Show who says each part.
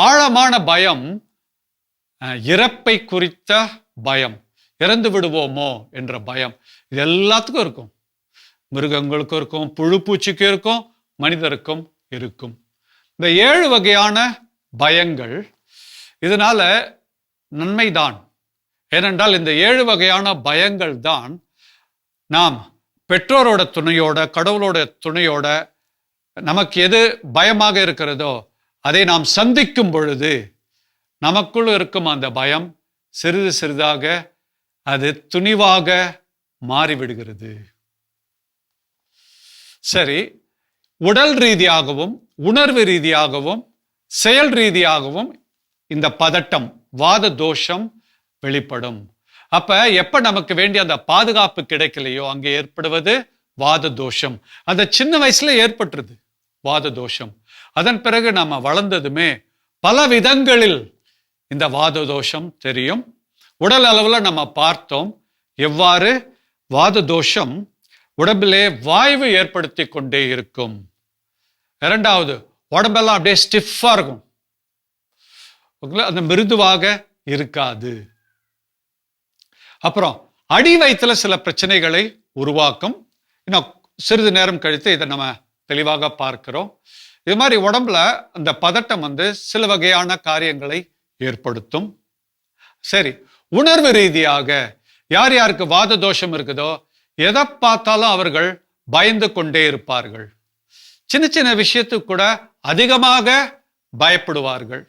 Speaker 1: ஆழமான பயம் இறப்பை குறித்த பயம் இறந்து விடுவோமோ என்ற பயம். இது எல்லாத்துக்கும் இருக்கும். மிருகங்களுக்கும் இருக்கும் புழு பூச்சிக்கும் இருக்கும் மனிதருக்கும் இருக்கும். இந்த ஏழு வகையான பயங்கள் இதனால நன்மைதான். ஏனென்றால் இந்த ஏழு வகையான பயங்கள் தான் நாம் பெற்றோரோட துணையோட கடவுளோட துணையோட நமக்கு எது பயமாக இருக்கிறதோ அதை நாம் சந்திக்கும் பொழுது நமக்குள் இருக்கும் அந்த பயம் சிறிது சிறிதாக அது துணிவாக மாறிவிடுகிறது. சரி உடல் ரீதியாகவும் உணர்வு ரீதியாகவும் செயல் ரீதியாகவும் இந்த பதட்டம் வாத தோஷம் வெளிப்படும். அப்ப எப்ப நமக்கு வேண்டிய அந்த பாதுகாப்பு கிடைக்கலையோ அங்கே ஏற்படுவது வாத தோஷம். அந்த சின்ன வயசுல ஏற்பட்டுருது வாத தோஷம். அதன் பிறகு நம்ம வளர்ந்ததுமே பல விதங்களில் இந்த வாத தோஷம் தெரியும். உடல் அளவில் நம்ம பார்த்தோம். எவ்வாறு? வாத தோஷம் உடம்பிலே வாய்வு ஏற்படுத்தி கொண்டே இருக்கும். இரண்டாவது உடம்பெல்லாம் அப்படியே ஸ்டிஃபாக இருக்கும். அந்த மிருதுவாக இருக்காது. அப்புறம் அடி வயிற்றுல சில பிரச்சனைகளை உருவாக்கும். இன்னும் சிறிது நேரம் கழித்து இதை நம்ம தெளிவாக பார்க்கிறோம். இது மாதிரி உடம்புல அந்த பதட்டம் வந்து சில வகையான காரியங்களை ஏற்படுத்தும். சரி உணர்வு ரீதியாக யார் யாருக்கு வாத தோஷம் இருக்குதோ எதை பார்த்தாலும் அவர்கள் பயந்து கொண்டே இருப்பார்கள். சின்ன சின்ன விஷயத்துக்கு கூட அதிகமாக பயப்படுவார்கள்.